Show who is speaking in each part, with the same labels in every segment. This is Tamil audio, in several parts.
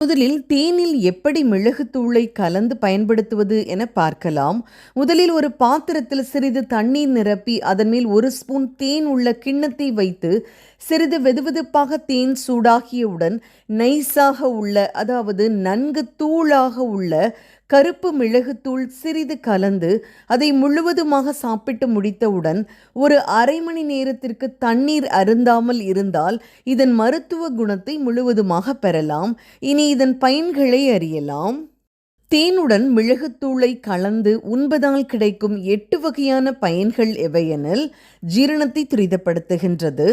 Speaker 1: முதலில் தேனில் எப்படி மிளகுத்தூளை கலந்து பயன்படுத்துவது என பார்க்கலாம். முதலில் ஒரு பாத்திரத்தில் சிறிது தண்ணீர் நிரப்பி அதன் மேல் ஒரு ஸ்பூன் தேன் உள்ள கிண்ணத்தை வைத்து சிறிது வெதுவெதுப்பாக தேன் சூடாகியவுடன் நைஸாக உள்ள அதாவது நன்கு தூளாக உள்ள கருப்பு மிளகுத்தூள் சிறிது கலந்து அதை முழுவதுமாக சாப்பிட்டு முடித்தவுடன் ஒரு அரை மணி நேரத்திற்கு தண்ணீர் அருந்தாமல் இருந்தால் இதன் மருத்துவ குணத்தை முழுவதுமாக பெறலாம். இனி இதன் பயன்களை அறியலாம். தேனுடன் மிளகுத்தூளை கலந்து உண்பதால் கிடைக்கும் எட்டு வகையான பயன்கள் எவையெனில் ஜீரணத்தை துரிதப்படுத்துகின்றது.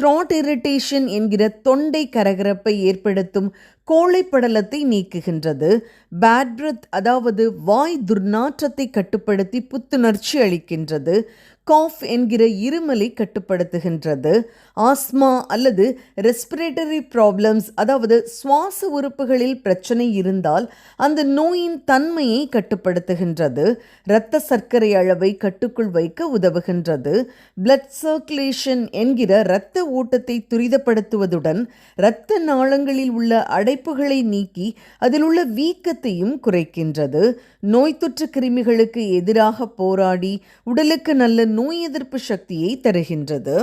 Speaker 1: த்ராட் இரிட்டேஷன் என்கிற தொண்டை கரகரப்பை ஏற்படுத்தும் கோழைப்படலத்தை நீக்குகின்றது. பேட் பிரத் அதாவது வாய் துர்நாற்றத்தை கட்டுப்படுத்தி புத்துணர்ச்சி அளிக்கின்றது. காஃப் என்கிற இருமலை கட்டுப்படுத்துகின்றது. ஆஸ்மா அல்லது ரெஸ்பிரேட்டரி ப்ராப்ளம்ஸ் அதாவது சுவாச உறுப்புகளில் பிரச்சனை இருந்தால் அந்த நோயின் தன்மையை கட்டுப்படுத்துகின்றது. இரத்த சர்க்கரை அளவை கட்டுக்குள் வைக்க உதவுகின்றது. பிளட் சர்க்குலேஷன் என்கிற இரத்த ஓட்டத்தை துரிதப்படுத்துவதுடன் இரத்த நாளங்களில் உள்ள அடைப்புகளை நீக்கி அதில் உள்ள வீக்கத்தையும் குறைக்கின்றது. நோய் தொற்று கிருமிகளுக்கு எதிராக போராடி உடலுக்கு நல்ல நோய் எதிர்ப்பு சக்தியை தருகின்றது.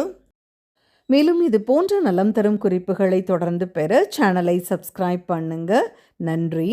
Speaker 1: மேலும் இது போன்ற நலம் தரும் குறிப்புகளை தொடர்ந்து பெற சேனலை சப்ஸ்கிரைப் பண்ணுங்க. நன்றி.